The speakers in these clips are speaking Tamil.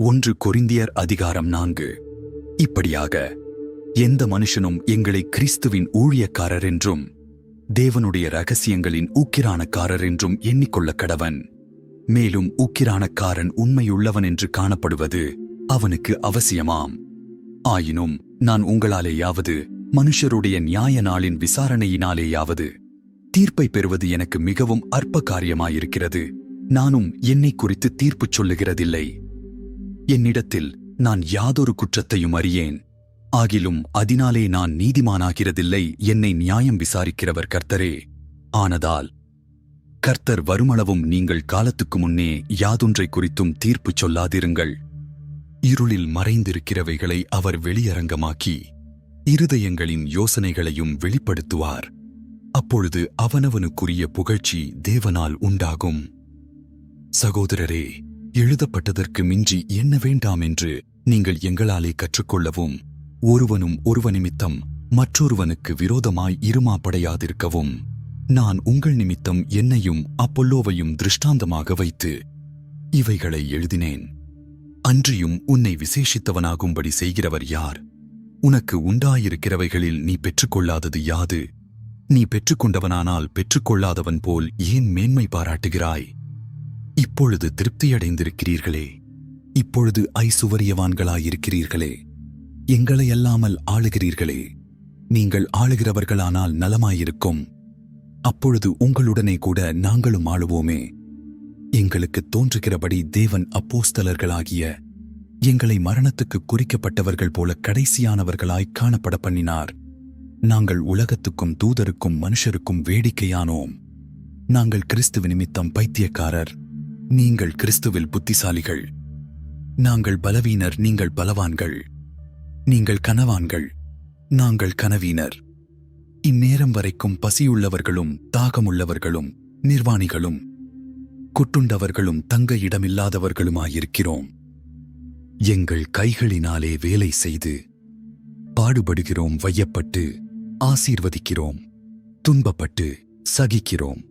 ஒன்று கொரிந்தியர் அதிகாரம் நான்கு. இப்படியாக எந்த மனுஷனும் எங்களை கிறிஸ்துவின் ஊழியக்காரர் என்றும் தேவனுடைய ரகசியங்களின் ஊக்கிரானக்காரர் என்றும் எண்ணிக்கொள்ள கடவன். மேலும் ஊக்கிரானக்காரன் உண்மையுள்ளவன் என்று காணப்படுவது அவனுக்கு அவசியமாம். ஆயினும் நான் உங்களாலேயாவது மனுஷருடைய நியாய நாளின் விசாரணையினாலேயாவது தீர்ப்பை பெறுவது எனக்கு மிகவும் அற்ப காரியமாயிருக்கிறது நானும் என்னை குறித்து தீர்ப்புச் சொல்லுகிறதில்லை. என்னிடத்தில் நான் யாதொரு குற்றத்தையும் அறியேன். ஆகிலும் அதனாலே நான் நீதிமானாகிறதில்லை என்னை நியாயம் விசாரிக்கிறவர் கர்த்தரே. ஆனதால் கர்த்தர் வருமளவும் நீங்கள் காலத்துக்கு முன்னே யாதொன்றை குறித்தும் தீர்ப்புச் சொல்லாதிருங்கள். இருளில் மறைந்திருக்கிறவைகளை அவர் வெளியரங்கமாக்கி இருதயங்களின் யோசனைகளையும் வெளிப்படுத்துவார். அப்பொழுது அவனவனுக்குரிய புகழ்ச்சி தேவனால் உண்டாகும். சகோதரரே எழுதப்பட்டதற்கு மிஞ்சி என்ன வேண்டாம் என்று நீங்கள் எங்களாலே கற்றுக்கொள்ளவும் ஒருவனும் ஒருவ நிமித்தம் மற்றொருவனுக்கு விரோதமாய் இருமாப்படையாதிருக்கவும். நான் உங்கள் நிமித்தம் என்னையும் அப்பொல்லோவையும் திருஷ்டாந்தமாக வைத்து இவைகளை எழுதினேன். அன்றியும் உன்னை விசேஷித்தவனாகும்படி செய்கிறவர் யார்? உனக்கு உண்டாயிருக்கிறவைகளில் நீ பெற்றுக்கொள்ளாதது யாது? நீ பெற்றுக்கொண்டவனானால் பெற்றுக்கொள்ளாதவன் போல் ஏன் மேன்மை பாராட்டுகிறாய்? இப்பொழுது திருப்தியடைந்திருக்கிறீர்களே. இப்பொழுது ஐசுவரியவான்களாயிருக்கிறீர்களே. எங்களை அல்லாமல் ஆளுகிறீர்களே. நீங்கள் ஆளுகிறவர்களானால் நலமாயிருக்கும். அப்பொழுது உங்களுடனே கூட நாங்களும் ஆளுவோமே. எங்களுக்கு தோன்றுகிறபடி தேவன் அப்போஸ்தலர்களாகிய எங்களை மரணத்துக்கு குறிக்கப்பட்டவர்கள் போல கடைசியானவர்களாய் காணப்பட பண்ணினார். நாங்கள் உலகத்துக்கும் தூதருக்கும் மனுஷருக்கும் வேடிக்கையானோம். நாங்கள் கிறிஸ்துவ நிமித்தம் பைத்தியக்காரர். நீங்கள் கிறிஸ்துவில் புத்திசாலிகள். நாங்கள் பலவீனர் நீங்கள் பலவான்கள். நீங்கள் கனவான்கள் நாங்கள் கனவீனர். இந்நேரம் வரைக்கும் பசியுள்ளவர்களும் தாகமுள்ளவர்களும் நிர்வாணிகளும் குட்டுண்டவர்களும் தங்க இடமில்லாதவர்களுமாயிருக்கிறோம். எங்கள் கைகளினாலே வேலை செய்து பாடுபடுகிறோம் வையப்பட்டு ஆசீர்வதிக்கிறோம் துன்பப்பட்டு சகிக்கிறோம்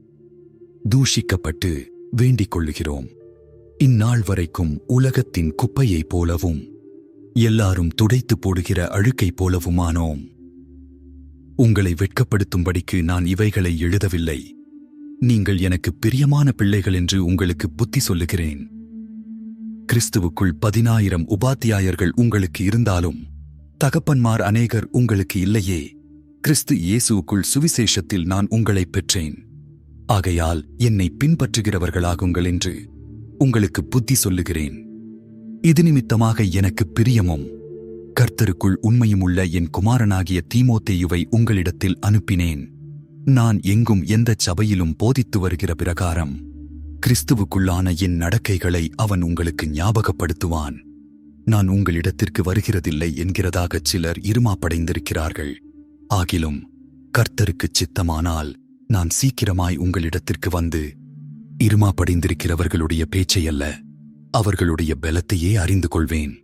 தூஷிக்கப்பட்டு வேண்டிக் கொள்ளுகிறோம். இந்நாள் வரைக்கும் உலகத்தின் குப்பையைப் போலவும் எல்லாரும் துடைத்து போடுகிற அழுக்கைப் போலவுமானோம். உங்களை வெட்கப்படுத்தும்படிக்கு நான் இவைகளை எழுதவில்லை. நீங்கள் எனக்கு பிரியமான பிள்ளைகள் என்று உங்களுக்கு புத்தி சொல்லுகிறேன். கிறிஸ்துவுக்குள் பதினாயிரம் உபாத்தியாயர்கள் உங்களுக்கு இருந்தாலும் தகப்பன்மார் அநேகர் உங்களுக்கு இல்லையே. கிறிஸ்து இயேசுவுக்குள் சுவிசேஷத்தில் நான் உங்களை பெற்றேன். ஆகையால் என்னை பின்பற்றுகிறவர்களாகுங்கள் என்று உங்களுக்கு புத்தி சொல்லுகிறேன். இது நிமித்தமாக எனக்கு பிரியமும் கர்த்தருக்குள் உண்மையும் உள்ள என் குமாரனாகிய தீமோத்தேயுவை உங்களிடத்தில் அனுப்பினேன். நான் எங்கும் எந்த சபையிலும் போதித்து வருகிற பிரகாரம் கிறிஸ்துவுக்குள்ளான என் நடக்கைகளை அவன் உங்களுக்கு ஞாபகப்படுத்துவான். நான் உங்களிடத்திற்கு வருகிறதில்லை என்கிறதாகச் சிலர் இருமாப்படைந்திருக்கிறார்கள். ஆகிலும் கர்த்தருக்குச் சித்தமானால் நான் சீக்கிரமாய் உங்களிடத்திற்கு வந்து இருமாப்படைந்திருக்கிறவர்களுடைய பேச்சை அல்ல அவர்களுடைய பலத்தையே அறிந்து கொள்வேன்.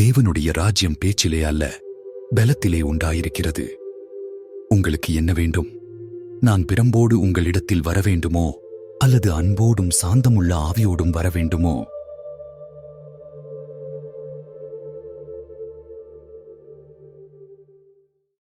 தேவனுடைய ராஜ்யம் பேச்சிலே அல்ல பலத்திலே உண்டாயிருக்கிறது. உங்களுக்கு என்ன வேண்டும்? நான் பிரம்போடு உங்களிடத்தில் வரவேண்டுமோ அல்லது அன்போடும் சாந்தமுள்ள ஆவியோடும் வரவேண்டுமோ?